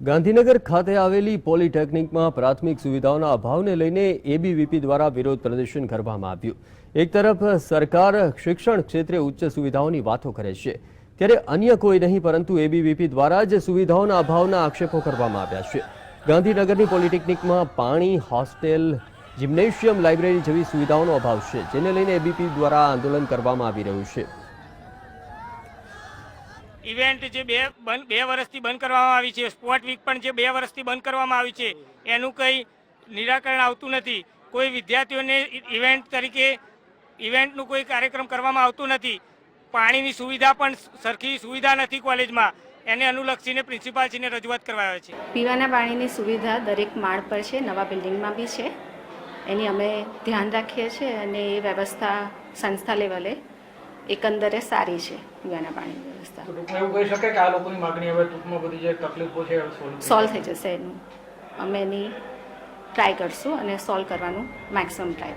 ગાંધીનગર ખાતે આવેલી પોલિટેકનિકમાં પ્રાથમિક સુવિધાઓના અભાવને લઈને એબીવીપી દ્વારા વિરોધ પ્રદર્શન કરવામાં આવ્યું. એક તરફ સરકાર શિક્ષણ ક્ષેત્રે ઉચ્ચ સુવિધાઓની વાતો કરે છે. ત્યારે અન્ય કોઈ નહીં, પરંતુ એબીવીપી દ્વારા જ સુવિધાઓના અભાવના આક્ષેપો કરવામાં આવ્યા છે. ગાંધીનગરની પોલિટેકનિકમાં પાણી, હોસ્ટેલ, જિમ્નેશિયમ લાઇબ્રેરી જેવી સુવિધાઓનો અભાવ છે, જેને લઈને એબીપી દ્વારા આંદોલન કરવામાં આવી રહ્યું છે. ઇવેન્ટ જે બે બે વર્ષથી બંધ કરવામાં આવી છે. સ્પોર્ટ વીક પણ જે બે વર્ષથી બંધ કરવામાં આવી છે, એનું કંઈ નિરાકરણ આવતું નથી. કોઈ વિદ્યાર્થીઓને ઇવેન્ટ તરીકે ઇવેન્ટનું કોઈ કાર્યક્રમ કરવામાં આવતું નથી. પાણીની સુવિધા પણ સરખી સુવિધા નથી કોલેજમાં. એને અનુલક્ષીને પ્રિન્સિપાલશ્રીને રજૂઆત કરવા આવે છે. પીવાના પાણીની સુવિધા દરેક માળ પર છે, નવા બિલ્ડિંગમાં બી છે. એની અમે ધ્યાન રાખીએ છીએ અને એ વ્યવસ્થા સંસ્થા લેવલે એકંદરે સારી છે પીવાના પાણીની વ્યવસ્થા. ટૂંકમાં એવું કહી શકાય કે આ લોકોની માગણી હવે ટૂંકમાં બધી જે તકલીફો છે સોલ્વ થઈ જશે એનું. અમે એની ટ્રાય કરશું અને સોલ્વ કરવાનું મેક્સિમમ ટ્રાય